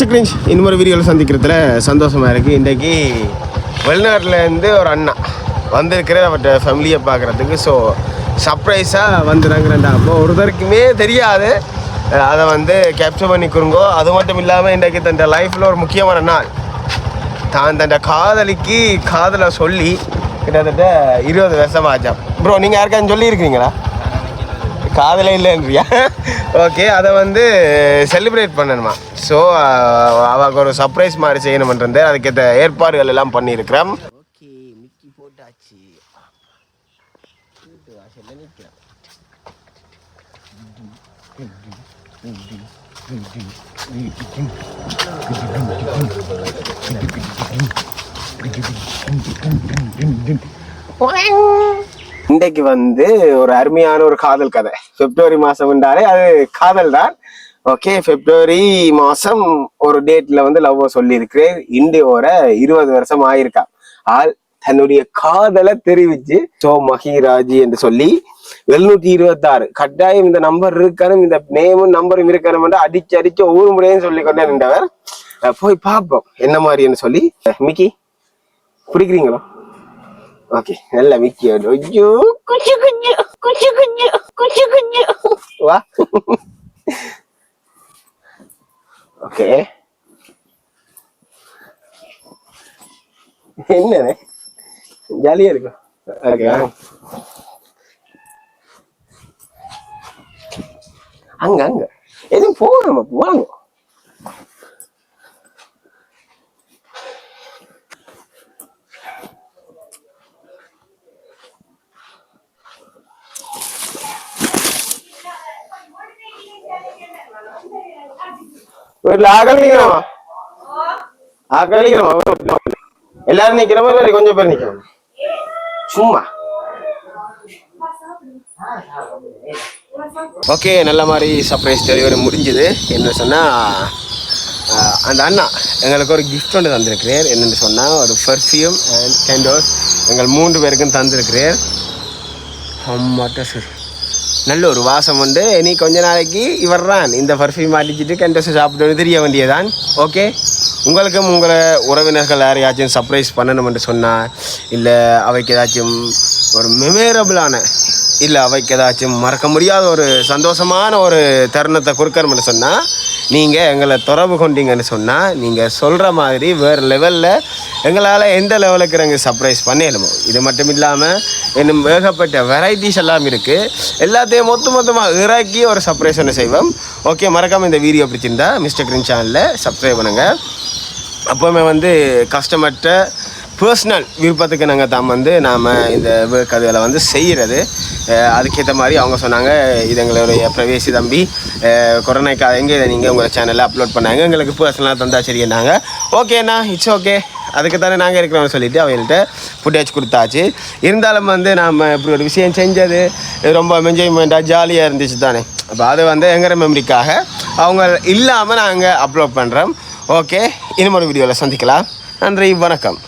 Mister cringe இன்னொரு வீடியோவில் சந்திக்கிறதுல சந்தோஷமாக இருக்குது இன்றைக்கி வெளிநாட்டிலேருந்து ஒரு அண்ணா வந்திருக்கிற அவர்கிட்ட ஃபேமிலியை பார்க்குறதுக்கு. ஸோ சர்ப்ரைஸாக வந்துடுறாங்கிறண்டா அப்போ ஒருத்தருக்குமே தெரியாது. அதை வந்து கேப்சர் பண்ணி அது மட்டும் இல்லாமல் இன்றைக்கு தன் லைஃப்பில் ஒரு முக்கியமான நாள். தான் தன் காதலிக்கு காதலை சொல்லி கிட்டத்தட்ட இருபது வருஷம் ஆச்சான் ப்ரோ நீங்கள் யாருக்கான்னு சொல்லியிருக்கிறீங்களா? காதலே இல்லைன்றியா ஓகே அதை வந்து செலிப்ரேட் பண்ணணுமா ஸோ அவருக்கு ஒரு சர்ப்ரைஸ் மாதிரி செய்யணும்ன்றது அதுக்கேற்ற ஏற்பாடுகள் எல்லாம் பண்ணியிருக்கிறோம் ஓகே மிக்கி போட்டாச்சு இன்றைக்கு வந்து ஒரு அருமையான ஒரு காதல் கதை. பிப்ரவரி மாசம் என்றாலே அது காதல் தான் ஓகே பிப்ரவரி மாசம் ஒரு டேட்ல வந்து லவ் சொல்லியிருக்கிறேன். இண்டியோட இருபது வருஷம் ஆயிருக்கா. ஆள் தன்னுடைய காதலை தெரிவிச்சு சோ மஹிராஜி என்று சொல்லி எழுநூத்தி இருபத்தி ஆறு கட்டாயம் இந்த நம்பர் இருக்கணும் இந்த நேமும் நம்பரும் இருக்கணும் என்று அடிச்சு அடிச்சு ஒவ்வொரு முறையும் சொல்லி கொண்டே நின்றவர் போய் பார்ப்போம் என்ன மாதிரின்னு சொல்லி. மிக்கி பிடிக்கிறீங்களா? ஓகே நல்ல மிக்கி ஐயோ குச்சு குஞ்சு குச்சு குஞ்சு குச்சு குஞ்சு வா ஓகே என்னது ஜாலியா இருக்கும் ஓகே அங்க அங்க எதுவும் போகணும் வாங்க வீட்டுல ஆக்கள் எல்லாரும் நிக்கிற மாதிரி கொஞ்சம் பேர் நிக்கிறோம் சும்மா. ஓகே நல்ல மாதிரி சர்ப்ரைஸ் டெலிவரி முடிஞ்சுது. என்ன சொன்னா அந்த அண்ணா எங்களுக்கு ஒரு கிஃப்ட் ஒன்று தந்திருக்கிறேன் என்னன்னு சொன்னா ஒரு பர்ஃப்யூம் அண்ட் கேண்டோஸ் எங்கள் மூன்று பேருக்கும் தந்திருக்கிறேன் அம்மாட்ட சரி நல்ல ஒரு வாசம் உண்டு. இனி கொஞ்ச நாளைக்கு இவர் தான் இந்த பர்ஃப்யூம் அடிச்சுட்டு கண்டஸ் சாப்பிட்டு தெரிய வேண்டியதான் ஓகே உங்களுக்கும் உங்களை உறவினர்கள் யாரையாச்சும் சர்ப்ரைஸ் பண்ணணும்னு சொன்னால் இல்லை அவைக்கு ஏதாச்சும் ஒரு மெமரபிளான இல்லை அவைக்கு ஏதாச்சும் மறக்க முடியாத ஒரு சந்தோஷமான ஒரு தருணத்தை கொடுக்கணும்னு சொன்னால் நீங்கள் எங்களை தொடர்பு கொண்டீங்கன்னு சொன்னால் நீங்கள் சொல்கிற மாதிரி வேறு லெவலில் எங்களால் எந்த லெவலுக்கு நாங்கள் சர்ப்ரைஸ் பண்ணிடணுமோ இது மட்டும் இல்லாமல் இன்னும் ஏகப்பட்ட வெரைட்டிஸ் எல்லாம் இருக்குது எல்லாத்தையும் மொத்த மொத்தமாக இறக்கி ஒரு சர்ப்ரைஸ் ஒன்று செய்வோம். ஓகே மறக்காமல் இந்த வீடியோ பிடிச்சிருந்தா மிஸ்டர் கிரீன் சேனலில் சப்ஸ்கிரைப் பண்ணுங்கள் அப்போவுமே வந்து கஸ்டமர்கிட்ட பர்சனல் விருப்பத்துக்கு நாங்கள் தான் வந்து நாம் இந்த work அதுகளை வந்து செய்கிறது அதுக்கேற்ற மாதிரி அவங்க சொன்னாங்க இது எங்களுடைய பிரவேசி தம்பி. கொரோனாக்காக எங்கே இதை நீங்கள் உங்களை சேனலில் அப்லோட் பண்ணாங்க. எங்களுக்கு பர்சனலாக தந்தா சரின்னாங்க ஓகேண்ணா இட்ஸ் ஓகே அதுக்கு தானே நாங்கள் இருக்கிறோம்னு சொல்லிவிட்டு அவங்கள்ட்ட ஃபுட்டேஜ் கொடுத்தாச்சு. இருந்தாலும் வந்து நாம் இப்படி ஒரு விஷயம் செஞ்சது ரொம்ப என்ஜாய்மெண்ட்டாக ஜாலியாக இருந்துச்சு தானே. அப்போ அது வந்து எங்கிற மெமரிக்காக அவங்க இல்லாமல் நாங்கள் அப்லோட் பண்ணுறோம் ஓகே இன்னும் ஒரு வீடியோவில் சந்திக்கலாம். நன்றி வணக்கம்.